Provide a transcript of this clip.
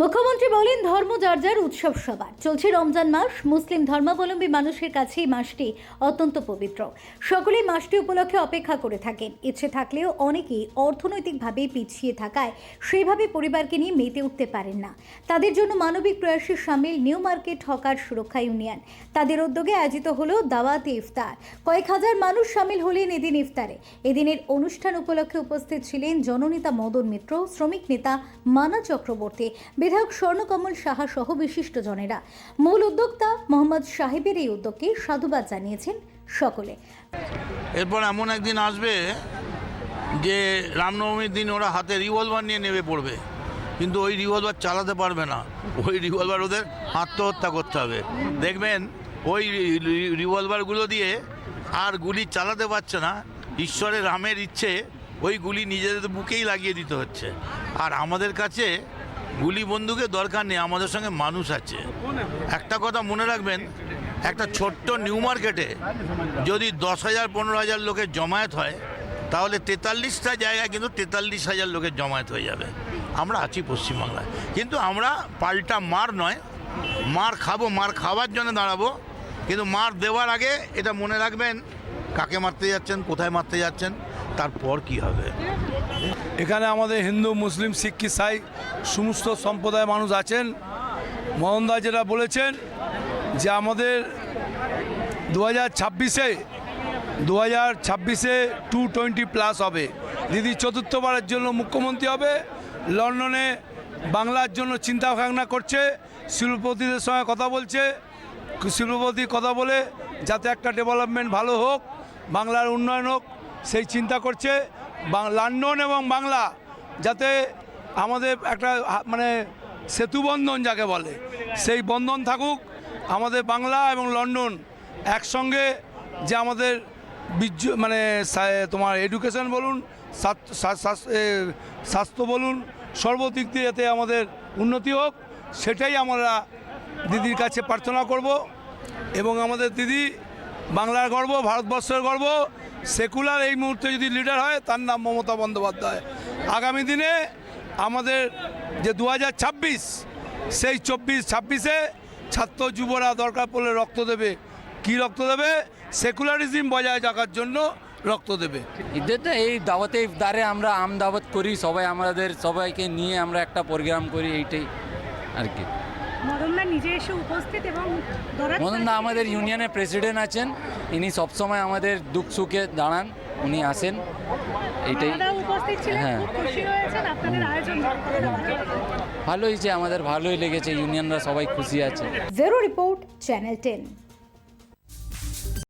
মুখ্যমন্ত্রী বলেন, ধর্ম যার যার উৎসব সবার। চলছে রমজান মাস, মুসলিম ধর্মাবলম্বী মানুষের কাছে এই মাসটি অত্যন্ত পবিত্র। সকলেই মাসটি উপলক্ষে অপেক্ষা করে থাকেন। ইচ্ছে থাকলেও অনেকেই অর্থনৈতিকভাবে পিছিয়ে থাকায় সেইভাবে পরিবারকে নিয়ে মেতে উঠতে পারেন না। তাদের জন্য মানবিক প্রয়াসে সামিল নিউ মার্কেট হকার সুরক্ষা ইউনিয়ন। তাদের উদ্যোগে আয়োজিত হলো দাওয়াতে ইফতার। কয়েক হাজার মানুষ সামিল হলেন এদিন ইফতারে। এদিনের অনুষ্ঠান উপলক্ষে উপস্থিত ছিলেন জননেতা মদন মিত্র, শ্রমিক নেতা মানা চক্রবর্তী বিধায়ক স্বর্ণকমল সাহা সহ বিশিষ্ট জনেরা। মূল উদ্যোক্তা মোহাম্মদ সাহেবের এই উদ্যোগকে সাধুবাদ জানিয়েছেন সকলে। এরপর এমন একদিন আসবে যে রামনবমীর দিন ওরা হাতে রিভলভার নিয়ে নেমে পড়বে। কিন্তু ওই রিভলভার চালাতে পারবে না। ওই রিভলভার ওদের আত্মহত্যা করতে হবে। দেখবেন ওই রিভলভারগুলো দিয়ে আর গুলি চালাতে পারছে না। ঈশ্বরের রামের ইচ্ছে ওই গুলি নিজেদের বুকেই লাগিয়ে দিতে হচ্ছে। আর আমাদের কাছে গুলি বন্দুকের দরকার নেই, আমাদের সঙ্গে মানুষ আছে। একটা কথা মনে রাখবেন, একটা ছোট্ট নিউ মার্কেটে যদি দশ হাজার, পনেরো হাজার লোকের জমায়েত হয়, তাহলে তেতাল্লিশটা জায়গায় কিন্তু তেতাল্লিশ হাজার লোকের জমায়েত হয়ে যাবে। আমরা আছি পশ্চিমবাংলায়। কিন্তু আমরা পাল্টা মার নয়, মার খাব, মার খাওয়ার জন্য দাঁড়াবো, কিন্তু মার দেওয়ার আগে এটা মনে রাখবেন, কাকে মারতে যাচ্ছেন, কোথায় মারতে যাচ্ছেন তারপর কি হবে? এখানে আমাদের হিন্দু, মুসলিম, শিখ, ইসাই সমস্ত সম্প্রদায়ের মানুষ আছেন। মোহনদা যেটা বলেছেন যে আমাদের দু হাজার ছাব্বিশে, দু হাজার ছাব্বিশে টু টোয়েন্টি প্লাস হবে। দিদি চতুর্থবারের জন্য মুখ্যমন্ত্রী হবে। লন্ডনে বাংলার জন্য চিন্তা ভাবনা করছে। শিল্পপতিদের সঙ্গে কথা বলছে। শিল্পপতি কথা বলে যাতে একটা ডেভেলপমেন্ট ভালো হোক, বাংলার উন্নয়ন হোক সেই চিন্তা করছে লন্ডন এবং বাংলা যাতে আমাদের একটা মানে সেতু বন্ধন যাকে বলে। সেই বন্ধন থাকুক, আমাদের বাংলা এবং লন্ডন একসঙ্গে যে আমাদের বিজ মানে তোমার এডুকেশন বলুন স্বাস্থ্য বলুন, সর্বদিক দিয়ে যাতে আমাদের উন্নতি হোক, সেটাই আমরা দিদির কাছে প্রার্থনা করব এবং আমাদের দিদি বাংলার গর্ব, ভারতবর্ষের গর্ব সেকুলার এই মুহূর্তে যদি লিডার হয়, তার নাম মমতা বন্দ্যোপাধ্যায়। আগামী দিনে আমাদের যে দু হাজার ছাব্বিশ, সেই চব্বিশ ছাব্বিশে ছাত্র যুবরা দরকার পড়লে রক্ত দেবে। কি রক্ত দেবে? সেকুলারিজম বজায় রাখার জন্য রক্ত দেবে। ঈদেরটা এই দাওয়াতে ইফতারে আমরা আম দাওয়াত করি, সবাই আমাদের সবাইকে নিয়ে আমরা একটা প্রোগ্রাম করি, এইটাই আর কি। মদনদা নিজে এসে উপস্থিত এবং মদনদা আমাদের ইউনিয়নের প্রেসিডেন্ট আছেন। ইনি সবসময় আমাদের দুঃখ সুখে দাঁড়ান উনি আসেন। এইটাই। হ্যাঁ। ভালোই হয়েছে আমাদের ভালোই লেগেছে ইউনিয়নরা সবাই খুশি আছে। Zero report channel ten